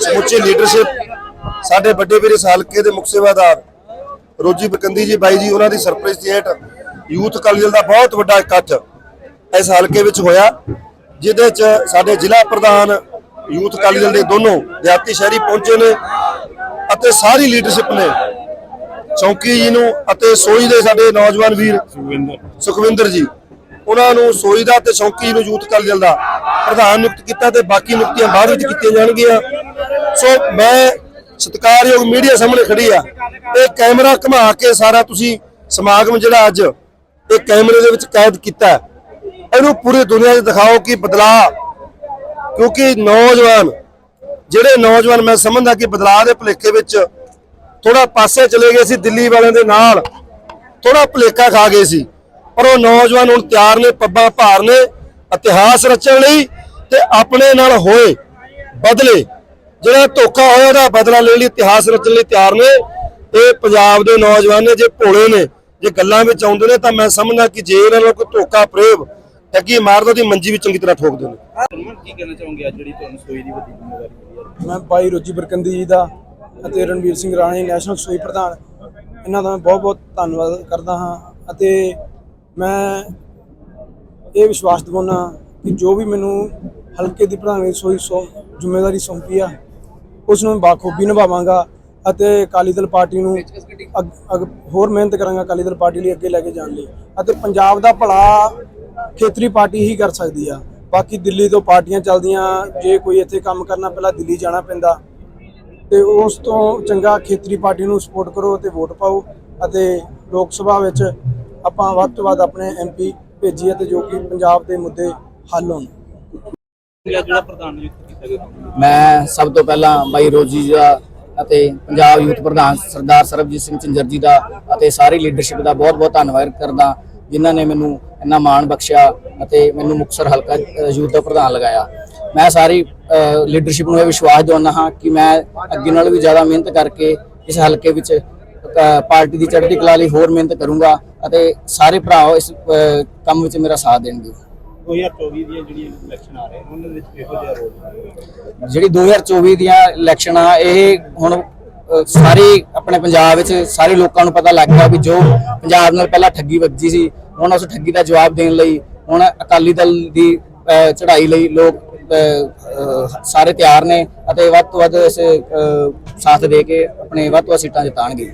ਸਮੁੱਚੀ ਲੀਡਰਸ਼ਿਪ ਸਾਡੇ ਵੱਡੇ ਵੀਰ ਇਸ ਹਲਕੇ ਦੇ ਮੁੱਖ ਸੇਵਾਦਾਰ ਰੋਜੀ ਬਕੰਦੀ ਜੀ ਬਾਈ ਜੀ ਉਹਨਾਂ ਦੀ ਸਰਪ੍ਰਾਈਜ਼ ਡੇਟ ਯੂਥ ਦਲ ਦਾ ਬਹੁਤ ਵੱਡਾ ਇਕੱਠ ਇਸ ਹਲਕੇ ਵਿੱਚ ਹੋਇਆ ਜਿਹਦੇ ਚ ਸਾਡੇ ਜ਼ਿਲ੍ਹਾ ਪ੍ਰਧਾਨ ਯੂਥ ਦਲ ਦੇ ਦੋਨੋਂ ਦਿਹਾਤੀ ਸ਼ਹਿਰੀ ਪਹੁੰਚੇ ਨੇ ਅਤੇ ਸਾਰੀ ਲੀਡਰਸ਼ਿਪ ਨੇ। ਚੌਂਕੀ ਜੀ ਨੂੰ ਅਤੇ ਸੋਈ ਦੇ ਸਾਡੇ ਨੌਜਵਾਨ ਵੀਰ ਸੁਖਵਿੰਦਰ। ਜੀ ਉਹਨਾਂ ਨੂੰ ਸੋਈ ਦਾ ਤੇ ਚੌਂਕੀ ਨੂੰ ਯੂਥ ਦਲ ਦਾ ਪ੍ਰਧਾਨ ਨਿਯੁਕਤ ਕੀਤਾ ਤੇ ਬਾਕੀ ਨਿਯੁਕਤੀਆਂ ਬਾਅਦ ਵਿੱਚ ਕੀਤੀਆਂ ਜਾਣਗੀਆਂ। ਸੋ ਮੈਂ ਸਤਿਕਾਰਯੋਗ ਮੀਡੀਆ ਸਾਹਮਣੇ ਖੜੀ ਆ। ਇਹ ਕੈਮਰਾ ਘੁਮਾ ਕੇ ਸਾਰਾ ਤੁਸੀਂ ਸਮਾਗਮ ਜਿਹੜਾ ਅੱਜ ਇਹ ਕੈਮਰੇ ਦੇ ਵਿੱਚ ਕੈਦ ਕੀਤਾ ਇਹਨੂੰ ਪੂਰੀ ਦੁਨੀਆ 'ਚ ਦਿਖਾਓ ਕਿ ਬਦਲਾਅ। ਕਿਉਂਕਿ ਨੌਜਵਾਨ, ਜਿਹੜੇ ਨੌਜਵਾਨ ਮੈਂ ਸਮਝਦਾ ਕਿ ਬਦਲਾਅ ਦੇ ਭੁਲੇਖੇ ਵਿੱਚ ਥੋੜਾ ਪਾਸੇ ਚਲੇ ਗਏ ਸੀ, ਦਿੱਲੀ ਵਾਲਿਆਂ ਦੇ ਨਾਲ ਥੋੜਾ ਭੁਲੇਖਾ ਖਾ ਗਏ ਸੀ। ਪਰ ਉਹ ਨੌਜਵਾਨ ਹੁਣ ਤਿਆਰ ਨੇ, ਪੱਬਾਂ ਭਾਰ ਨੇ, ਇਤਿਹਾਸ ਰਚਣ ਲਈ ਤੇ ਆਪਣੇ ਨਾਲ ਹੋਏ, ਬਦਲੇ। ਜਿਹੜਾ ਧੋਖਾ ਹੋਇਆ ਉਹਦਾ ਬਦਲਾ ਲੈਣ ਲਈ ਇਤਿਹਾਸ ਰਚਣ ਲਈ ਤਿਆਰ ਨੇ ਇਹ ਪੰਜਾਬ ਦੇ ਨੌਜਵਾਨ ਨੇ ਜੇ ਭੋਲੇ ਨੇ ਜੇ ਗੱਲਾਂ ਵਿੱਚ ਆਉਂਦੇ ਨੇ ਤਾਂ ਮੈਂ ਸਮਝਦਾ ਕਿ ਜੇ ਇਹਨਾਂ ਨੂੰ ਕੋਈ ਧੋਖਾ ਪ੍ਰੇਮ ਠੱਗੀ ਮਾਰਦਾ ਦੀ ਮੰਜੀ ਵੀ ਚੰਗੀ ਤਰ੍ਹਾਂ ਠੋਕ ਦੇਣ ਤੁਹਾਨੂੰ ਕੀ ਕਹਿਣਾ ਚਾਹੋਗੇ ਅੱਜ ਜਿਹੜੀ ਤੁਹਾਨੂੰ ਸੋਈ ਦੀ ਵੱਡੀ ਜ਼ਿੰਮੇਵਾਰੀ ਮਿਲੀ ਹੈ? ਮੈਂ ਭਾਈ ਰੋਜੀ ਬਰਕੰਦੀ ਜੀ ਦਾ ਅਤੇ ਰਣਵੀਰ ਸਿੰਘ ਰਾਣੇ ਨੈਸ਼ਨਲ ਸੂਈ ਪ੍ਰਧਾਨ ਇਹਨਾਂ ਦਾ ਮੈਂ ਬਹੁਤ ਬਹੁਤ ਧੰਨਵਾਦ ਕਰਦਾ ਹਾਂ ਅਤੇ ਮੈਂ ਇਹ ਵਿਸ਼ਵਾਸ ਦਿਵਾਉਣਾ ਕਿ ਜੋ ਵੀ ਮੈਨੂੰ ਹਲਕੇ ਦੀ ਪ੍ਰਧਾਨ ਸੋਈ ਸੌ ਜ਼ਿੰਮੇਵਾਰੀ ਸੌਂਪੀ ਆ ਉਸ ਨੂੰ ਬਾਖੂਬੀ ਨਿਭਾਵਾਂਗਾ ਅਤੇ ਅਕਾਲੀ ਦਲ ਪਾਰਟੀ ਨੂੰ ਹੋਰ ਮਿਹਨਤ ਕਰਾਂਗਾ ਅਕਾਲੀ ਦਲ ਪਾਰਟੀ ਲਈ ਅੱਗੇ ਲੈ ਕੇ ਜਾਣ ਲਈ। ਅਤੇ ਪੰਜਾਬ ਦਾ ਭਲਾ ਖੇਤਰੀ ਪਾਰਟੀ ਹੀ ਕਰ ਸਕਦੀ ਆ। ਬਾਕੀ ਦਿੱਲੀ ਤੋਂ ਪਾਰਟੀਆਂ ਚੱਲਦੀਆਂ, ਜੇ ਕੋਈ ਇੱਥੇ ਕੰਮ ਕਰਨਾ ਪਹਿਲਾਂ ਦਿੱਲੀ ਜਾਣਾ ਪੈਂਦਾ। ਤੇ ਉਸ ਤੋਂ ਚੰਗਾ ਖੇਤਰੀ ਪਾਰਟੀ ਨੂੰ ਸਪੋਰਟ ਕਰੋ ਤੇ ਵੋਟ ਪਾਓ। ਅਤੇ ਲੋਕ ਸਭਾ ਵਿੱਚ ਆਪਾਂ ਵੱਧ ਤੋਂ ਵੱਧ ਆਪਣੇ ਐਮਪੀ ਭੇਜੀਏ ਤੇ ਜੋ ਕਿ ਪੰਜਾਬ ਦੇ ਮੁੱਦੇ ਹੱਲ ਹੋਣ। ਜਿਹੜਾ ਪ੍ਰਧਾਨ ਮੈਂ ਸਭ ਤੋਂ ਪਹਿਲਾਂ ਬਾਈ ਰੋਜੀ ਦਾ ਅਤੇ ਪੰਜਾਬ ਯੂਥ ਪ੍ਰਧਾਨ ਸਰਦਾਰ ਸਰਬਜੀਤ ਸਿੰਘ ਝਿੰਜਰ ਜੀ ਦਾ ਅਤੇ ਸਾਰੀ ਲੀਡਰਸ਼ਿਪ ਦਾ ਬਹੁਤ-ਬਹੁਤ ਧੰਨਵਾਦ ਕਰਦਾ, ਜਿਨ੍ਹਾਂ ਨੇ ਮੈਨੂੰ ਇੰਨਾ ਮਾਣ ਬਖਸ਼ਿਆ ਅਤੇ ਮੈਨੂੰ ਮੁਕਤਸਰ ਹਲਕਾ ਯੂਥ ਦਾ ਪ੍ਰਧਾਨ ਲਗਾਇਆ। ਮੈਂ ਸਾਰੀ ਲੀਡਰਸ਼ਿਪ ਨੂੰ ਇਹ ਵਿਸ਼ਵਾਸ ਦਿਵਾਉਂਦਾ ਹਾਂ ਕਿ ਮੈਂ ਅੱਗੇ ਨਾਲ ਵੀ ਜ਼ਿਆਦਾ ਮਿਹਨਤ ਕਰਕੇ ਇਸ ਹਲਕੇ ਵਿੱਚ ਪਾਰਟੀ ਦੀ ਚੜ੍ਹਦੀ ਕਲਾ ਲਈ ਹੋਰ ਮਿਹਨਤ ਕਰੂੰਗਾ ਅਤੇ ਸਾਰੇ ਭਰਾਓ ਇਸ ਕੰਮ ਵਿੱਚ ਮੇਰਾ ਸਾਥ ਦੇਣਗੇ। 2024 ਦੀਆਂ ਜਿਹੜੀਆਂ ਇਲੈਕਸ਼ਨ ਆ ਰਹੇ ਉਹਨਾਂ ਦੇ ਵਿੱਚ ਕਿਹੋ ਜਿਹਾ ਰੋਲ ਜਿਹੜੀ 2024 ਦੀਆਂ ਇਲੈਕਸ਼ਨ ਆ ਇਹ ਹੁਣ ਸਾਰੇ ਆਪਣੇ ਪੰਜਾਬ ਵਿੱਚ ਸਾਰੇ ਲੋਕਾਂ ਨੂੰ ਪਤਾ ਲੱਗ ਗਿਆ ਵੀ ਜੋ ਪੰਜਾਬ ਨਾਲ ਪਹਿਲਾਂ ਠੱਗੀ ਵੱਜੀ ਸੀ ਹੁਣ ਉਸ ਠੱਗੀ ਦਾ ਜਵਾਬ ਦੇਣ ਲਈ ਹੁਣ ਅਕਾਲੀ ਦਲ ਦੀ ਅ, ਚੜ੍ਹਾਈ ਲਈ ਲੋਕ ਸਾਰੇ ਤਿਆਰ ਨੇ ਅਤੇ ਵੱਧ ਤੋਂ ਵੱਧ ਇਸ ਸਾਥ ਦੇ ਕੇ ਆਪਣੇ ਵੱਧ ਤੋਂ ਵੱਧ ਸੀਟਾਂ ਜਿਤਾਣਗੇ।